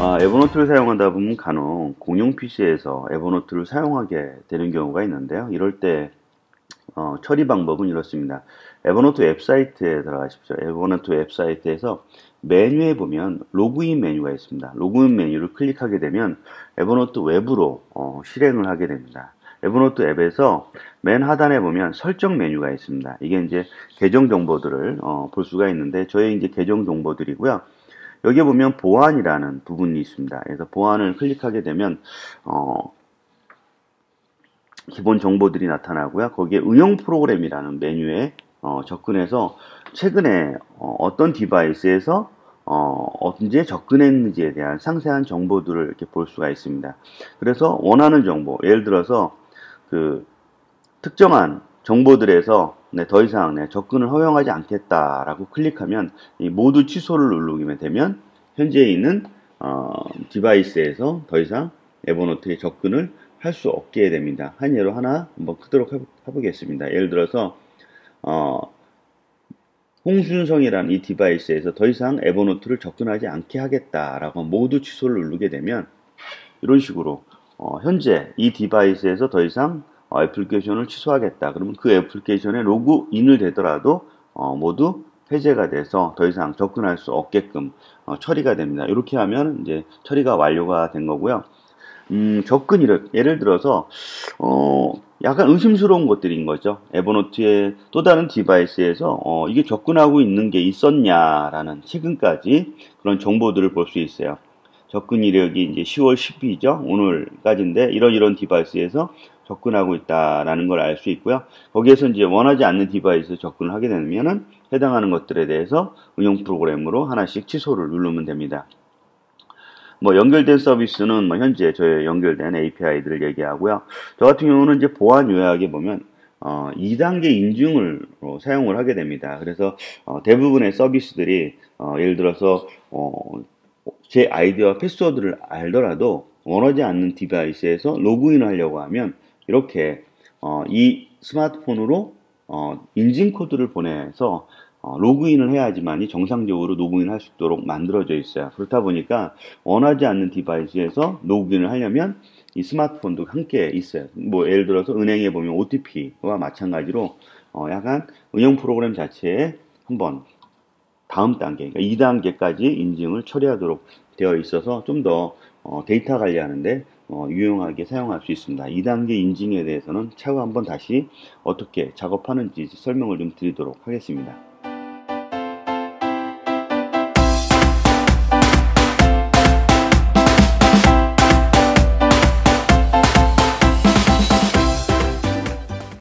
에버노트를 사용하다 보면 간혹 공용 PC에서 에버노트를 사용하게 되는 경우가 있는데요. 이럴 때 어, 처리 방법은 이렇습니다. 에버노트 웹사이트에 들어가십시오. 에버노트 웹사이트에서 메뉴에 보면 로그인 메뉴가 있습니다. 로그인 메뉴를 클릭하게 되면 에버노트 웹으로 어, 실행을 하게 됩니다. 에버노트 앱에서 맨 하단에 보면 설정 메뉴가 있습니다. 이게 이제 계정 정보들을 어, 볼 수가 있는데 저의 이제 계정 정보들이고요. 여기에 보면 보안이라는 부분이 있습니다. 그래서 보안을 클릭하게 되면 어, 기본 정보들이 나타나고요. 거기에 응용 프로그램이라는 메뉴에 어, 접근해서 최근에 어, 떤 디바이스에서 어, 언제 접근했는지에 대한 상세한 정보들을 이렇게 볼 수가 있습니다. 그래서 원하는 정보, 예를 들어서 그 특정한 정보들에서 네, 더 이상 네, 접근을 허용하지 않겠다라고 클릭하면 모두 취소를 누르게 되면 현재 있는 어, 디바이스에서 더 이상 에버노트에 접근을 할 수 없게 됩니다. 한 예로 하나 한번 크도록 해보겠습니다. 예를 들어서 어, 홍순성이라는 이 디바이스에서 더 이상 에버노트를 접근하지 않게 하겠다라고 모두 취소를 누르게 되면 이런 식으로 어, 현재 이 디바이스에서 더 이상 어, 애플리케이션을 취소하겠다. 그러면 그 애플리케이션에 로그인을 되더라도 어, 모두 해제가 돼서 더 이상 접근할 수 없게끔 어, 처리가 됩니다. 이렇게 하면 이제 처리가 완료가 된 거고요. 음, 접근 이를 예를 들어서 어, 약간 의심스러운 것들인 거죠. 에버노트의 또 다른 디바이스에서 어, 이게 접근하고 있는 게 있었냐라는 최근까지 그런 정보들을 볼 수 있어요. 접근 이력이 이제 10월 10일이죠. 오늘까지인데 이런 이런 디바이스에서 접근하고 있다라는 걸 알 수 있고요. 거기에서 이제 원하지 않는 디바이스 접근을 하게 되면은 해당하는 것들에 대해서 응용 프로그램으로 하나씩 취소를 누르면 됩니다. 뭐 연결된 서비스는 뭐 현재 저의 연결된 API들을 얘기하고요. 저 같은 경우는 이제 보안 요약에 보면 어, 2단계 인증을 어, 사용을 하게 됩니다. 그래서 어, 대부분의 서비스들이 어, 예를 들어서 어, 제 아이디와 패스워드를 알더라도 원하지 않는 디바이스에서 로그인 하려고 하면 이렇게 어, 이 스마트폰으로 어, 인증 코드를 보내서 어, 로그인을 해야지만이 정상적으로 로그인 할수 있도록 만들어져 있어요. 그렇다 보니까 원하지 않는 디바이스에서 로그인을 하려면 이 스마트폰도 함께 있어요. 뭐 예를 들어서 은행에 보면 OTP와 마찬가지로 어, 약간 응용 프로그램 자체에 한번 다음 단계, 그러니까 2단계까지 인증을 처리하도록 되어 있어서 좀더 어, 데이터 관리하는데 어, 유용하게 사용할 수 있습니다. 2단계 인증에 대해서는 차후 한번 다시 어떻게 작업하는지 설명을 좀 드리도록 하겠습니다.